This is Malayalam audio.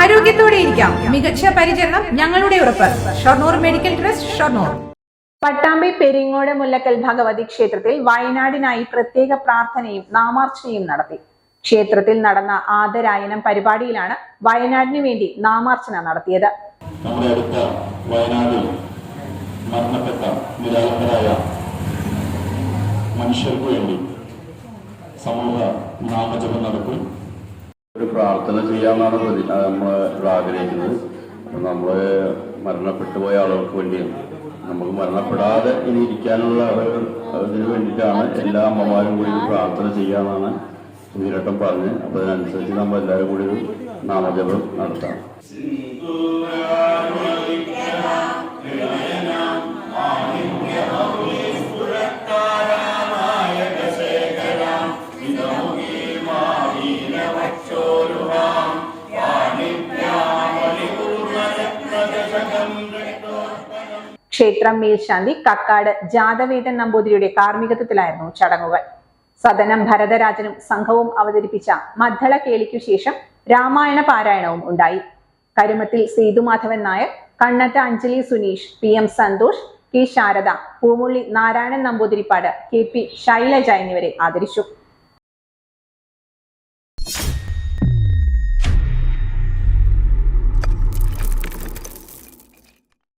ആരോഗ്യത്തോടെ ഇരിക്കാം. മികച്ച പരിചരണം ഞങ്ങളുടെ ഉറപ്പ്. Shoranur medical trust Shoranur. Pattambi Peringode Mullakkal Bhagavathi ക്ഷേത്രത്തിൽ വയനാടിനായി പ്രത്യേക പ്രാർത്ഥനയും നാമാർച്ചയും നടത്തി. ക്ഷേത്രത്തിൽ നടന്ന ആദരായനം പരിപാടിയിലാണ് വയനാടിന് വേണ്ടി നാമാർച്ചന നടത്തിയത്. നമ്മുടെ അടുത്ത മരണപ്പെട്ട നിരാലംബരായ മനുഷ്യർക്ക് വേണ്ടി സമൂഹ നാമജപം നടക്കും. ഒരു പ്രാർത്ഥന ചെയ്യാമെന്നാണ് നമ്മൾ ആഗ്രഹിക്കുന്നത്. നമ്മൾ മരണപ്പെട്ടു പോയ ആളുകൾക്ക് വേണ്ടിയാണ് നമുക്ക് മരണപ്പെടാതെ ഇനി ഇരിക്കാനുള്ള ഇതിന് വേണ്ടിയിട്ടാണ് എല്ലാ അമ്മമാരും കൂടി പ്രാർത്ഥന ചെയ്യാമെന്നാണ് സുധീരട്ടം പറഞ്ഞ് അപ്പോൾ അതിനനുസരിച്ച് നമ്മൾ എല്ലാവരും കൂടി ഒരു നാമജപം നടത്താം. ക്ഷേത്രം മേൽശാന്തി കക്കാട് ജാതവേദൻ നമ്പൂതിരിയുടെ കാർമ്മികത്വത്തിലായിരുന്നു ചടങ്ങുകൾ. സദനം ഭരതരാജനും സംഘവും അവതരിപ്പിച്ച മദ്ദള കേളിക്കു ശേഷം രാമായണ പാരായണവും ഉണ്ടായി. Karumathil Sethumadhavan Nair Kannath Anjali Suneesh P M Santhosh K Sharada Poomulli Narayanan Namboothiripad K P Shailaja എന്നിവരെ ആദരിച്ചു.